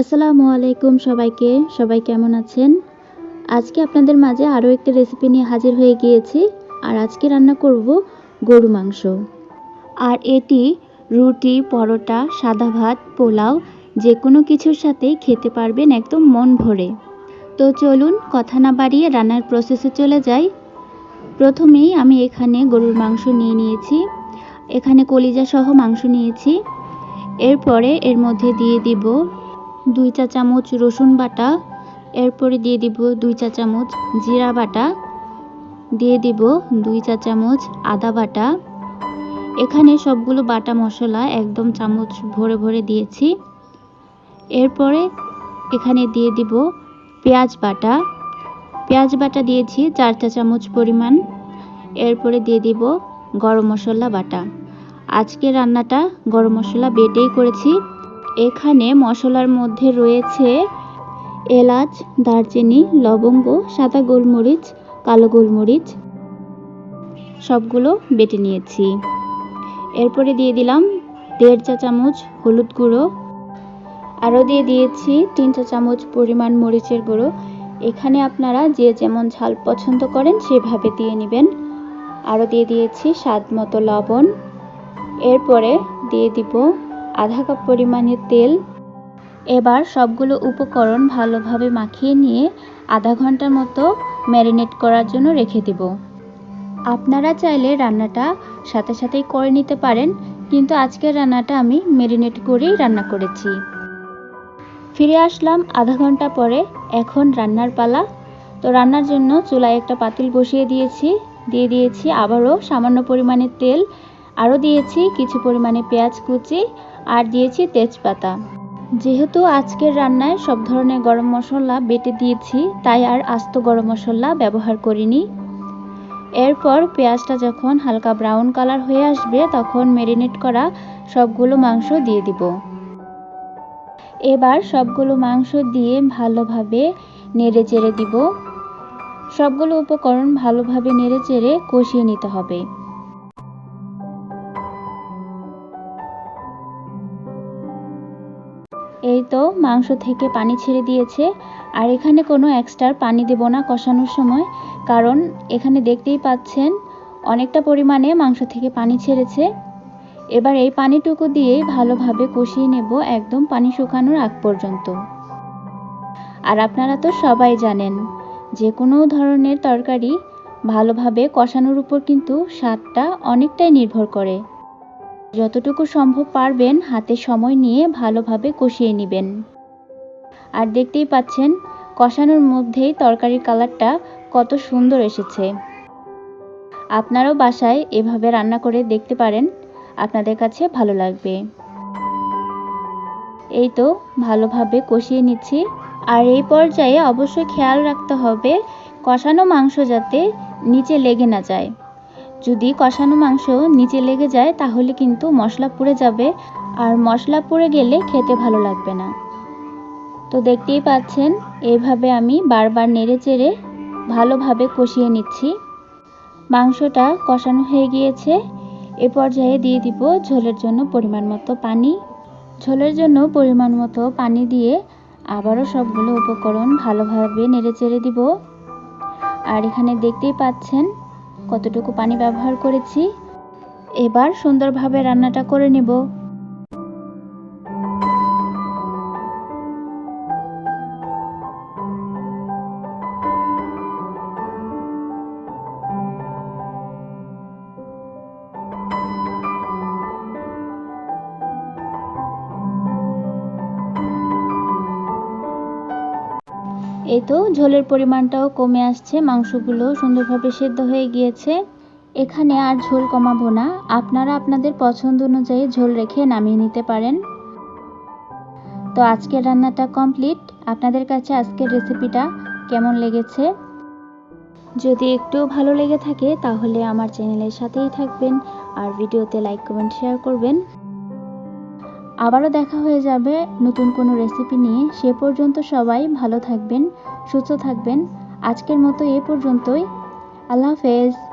আসসালামু আলাইকুম সবাইকে। সবাই কেমন আছেন? আজকে আপনাদের মাঝে আরও একটা রেসিপি নিয়ে হাজির হয়ে গিয়েছি, আর আজকে রান্না করব গরু মাংস। আর এটি রুটি, পরোটা, সাদা ভাত, পোলাও, যে কোনো কিছুর সাথেই খেতে পারবেন একদম মন ভরে। তো চলুন কথা না বাড়িয়ে রান্নার প্রসেসে চলে যাই। প্রথমেই আমি এখানে গরুর মাংস নিয়ে নিয়েছি। এখানে কলিজা সহ মাংস নিয়েছি। এরপরে এর মধ্যে দিয়ে দিব দুই চা চামচ রসুন বাটা, এরপরে দিয়ে দিব দুই চা চামচ জিরা বাটা, দিয়ে দিব দুই চা চামচ আদা বাটা। এখানে সবগুলো বাটা মশলা একদম চামচ ভরে ভরে দিয়েছি। এরপরে এখানে দিয়ে দিব পেঁয়াজ বাটা। পেঁয়াজ বাটা দিয়েছি চার চা চামচ পরিমাণ। এরপরে দিয়ে দিব গরম মশলা বাটা। আজকে রান্নাটা গরম মশলা বেটেই করেছি। এখানে মশলার মধ্যে রয়েছে এলাচ, দারচিনি, লবঙ্গ, সাদা গোলমরিচ, কালো গোলমরিচ, সবগুলো বেটে নিয়েছি। এরপরে দিয়ে দিলাম দেড় চা চামচ হলুদ গুঁড়ো। আরও দিয়ে দিয়েছি তিন চা চামচ পরিমাণ মরিচের গুঁড়ো। এখানে আপনারা যে যেমন ঝাল পছন্দ করেন সেভাবে দিয়ে নেবেন। আরও দিয়ে দিয়েছি স্বাদ মতো লবণ। এরপরে দিয়ে দিব আধা কাপ পরিমাণে তেল। এবার সবগুলো উপকরণ ভালোভাবে মাখিয়ে নিয়ে আধা ঘণ্টার মতো ম্যারিনেট করার জন্য রেখে দিব। আপনারা চাইলে রান্নাটা সাথে সাথেই করে নিতে পারেন, কিন্তু আজকের রান্নাটা আমি ম্যারিনেট করেই রান্না করেছি। ফিরে আসলাম আধা ঘণ্টা পরে, এখন রান্নার পালা। তো রান্নার জন্য চুলায় একটা পাতিল বসিয়ে দিয়েছি, দিয়ে দিয়েছি আবারও সামান্য পরিমাণে তেল, আরও দিয়েছি কিছু পরিমাণে পেঁয়াজ কুচি আর দিয়েছি তেজপাতা। যেহেতু আজকের রান্নায় সব ধরনের গরম মশলা বেটে দিয়েছি, তাই আর আস্ত গরম মশলা ব্যবহার করিনি। এরপর পেঁয়াজটা যখন হালকা ব্রাউন কালার হয়ে আসবে, তখন মেরিনেট করা সবগুলো মাংস দিয়ে দিব। এবার সবগুলো মাংস দিয়ে ভালোভাবে নেড়ে চেড়ে দিব। সবগুলো উপকরণ ভালোভাবে নেড়ে চেড়ে কষিয়ে নিতে হবে। এই তো মাংস থেকে পানি ছেড়ে দিয়েছে। আর এখানে কোনো এক্সট্রা পানি দেব না কষানোর সময়, কারণ এখানে দেখতেই পাচ্ছেন অনেকটা পরিমাণে মাংস থেকে পানি ছেড়েছে। এবার এই পানিটুকু দিয়েই ভালোভাবে কষিয়ে নেব একদম পানি শুকানোর আগ পর্যন্ত। আর আপনারা তো সবাই জানেন, যে কোনো ধরনের তরকারি ভালোভাবে কষানোর উপর কিন্তু স্বাদটা অনেকটাই নির্ভর করে। যতটুকু সম্ভব পারবেন হাতে সময় নিয়ে ভালোভাবে কষিয়ে নেবেন। আর দেখতেই পাচ্ছেন, কষানোর মধ্যেই তরকারির কালারটা কত সুন্দর এসেছে। আপনারাও বাসায় এভাবে রান্না করে দেখতে পারেন, আপনাদের কাছে ভালো লাগবে। এই তো ভালোভাবে কষিয়ে নিচ্ছি। আর এই পর্যায়ে অবশ্যই খেয়াল রাখতে হবে, কষানো মাংস যাতে নিচে লেগে না যায়। যদি কষানো মাংস নিচে লেগে যায়, তাহলে কিন্তু মশলা পুড়ে যাবে, আর মশলা পুড়ে গেলে খেতে ভালো লাগবে না। তো দেখতেই পাচ্ছেন এইভাবে আমি বারবার নেড়ে চেড়ে ভালোভাবে কষিয়ে নিচ্ছি। মাংসটা কষানো হয়ে গিয়েছে। এ পর্যায়ে দিয়ে দিব ঝোলের জন্য পরিমাণ মতো পানি। ঝোলের জন্য পরিমাণ মতো পানি দিয়ে আবারও সবগুলো উপকরণ ভালোভাবে নেড়ে চেড়ে দিব। আর এখানে দেখতেই পাচ্ছেন কতটুকু পানি ব্যবহার করেছি? এবার সুন্দরভাবে রান্নাটা করে নেব। এই তো, ঝোলের পরিমাণটাও কমে আসছে, মাংসগুলো সুন্দরভাবে সেদ্ধ হয়ে গিয়েছে। এখানে আর ঝোল কমাবো না, আপনারা আপনাদের পছন্দ অনুযায়ী ঝোল রেখে নামিয়ে নিতে পারেন। তো আজকের রান্নাটা কমপ্লিট, আপনাদের কাছে আজকের রেসিপিটা কেমন লেগেছে? যদি একটু ভালো লেগে থাকে, তাহলে আমার চ্যানেলের সাথেই থাকবেন, আর ভিডিওতে লাইক, কমেন্ট, শেয়ার করবেন। আবারও দেখা হয়ে যাবে নতুন কোনো রেসিপি নিয়ে। সে পর্যন্ত সবাই ভালো থাকবেন, সুস্থ থাকবেন। আজকের মতো এ পর্যন্তই। আল্লাহ হাফেজ।